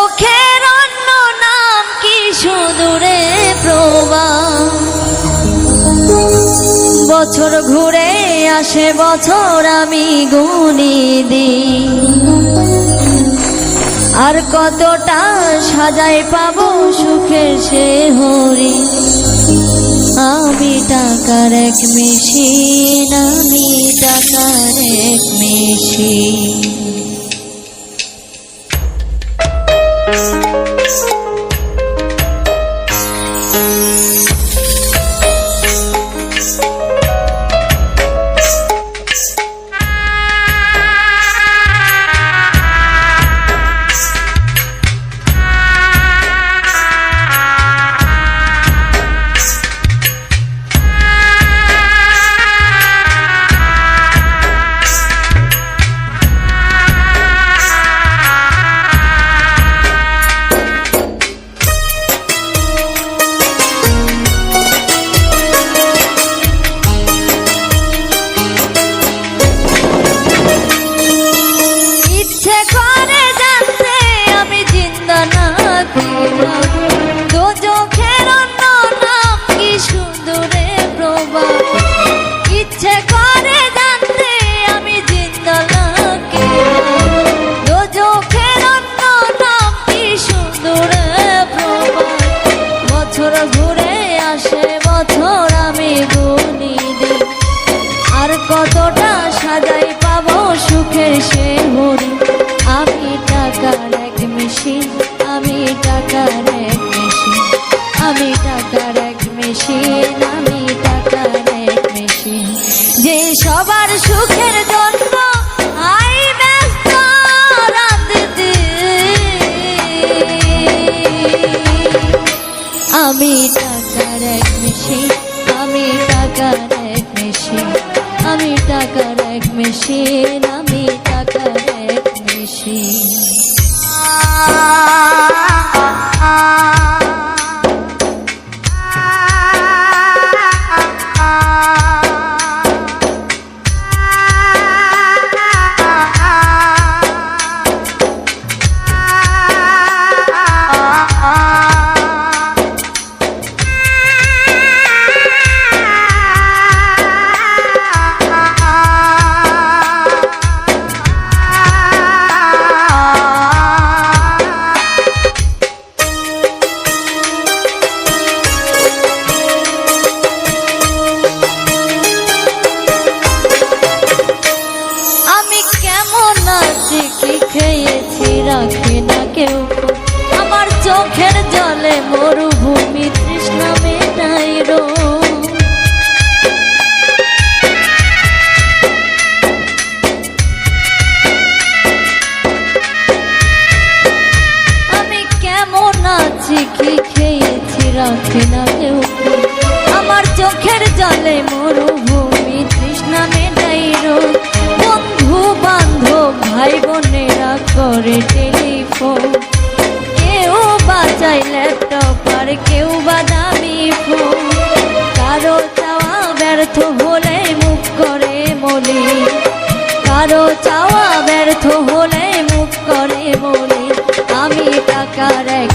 চোখের অন্য নাম কি সুদূরে প্রবা বছর ঘুরে আসে বছর আমি গুনি দিই আর কতটা সাজাই পাব সুখের সে হরি। আমি টাকার এক মেশিন, আমি টাকার এক মেশিন। ইচ্ছে মেশিন আমি টাকার এক মেশিন। মরুভূমি তৃষ্ণা মেটাই রোগ বন্ধু বান্ধব ভাই বোনেরা করে টেলিফোন। কেউ বাজাই ল্যাপটপ আর কেউ বা দামি ফোন। কারও চাওয়া ব্যর্থ হলে মুখ করে মলি। কারও চাওয়া ব্যর্থ হলে মুখ করে বলি আমি টাকার এক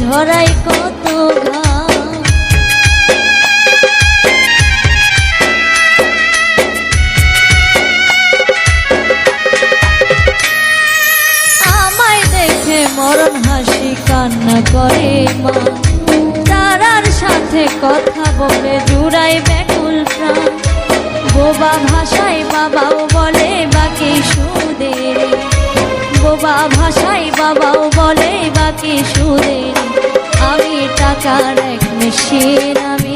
ঝরাই কত ঘাম। আমায় দেখে মরণ হাসি কান্না করে মা। তারার সাথে কথা বলে জুড়াই ব্যাকুল প্রাণ। বোবা ভাষায় বাবাও বলে বাকি সুদের বোবা ভাষায় বাবাও বলে বাকি সুরে আমি টাকার এক মেশিন আমি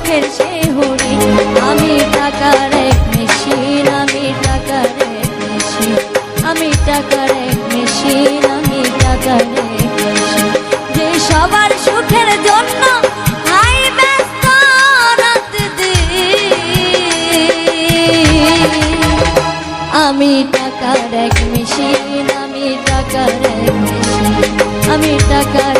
সুখের সে হরি আমি টাকার এক মেশিন, আমি টাকার এক মেশিন, আমি টাকার এক মেশিন, আমি টাকার এক মেশিন যে সবার সুখের জন্য। আমি টাকার এক মেশিন, আমি টাকার এক মেশিন, আমি টাকার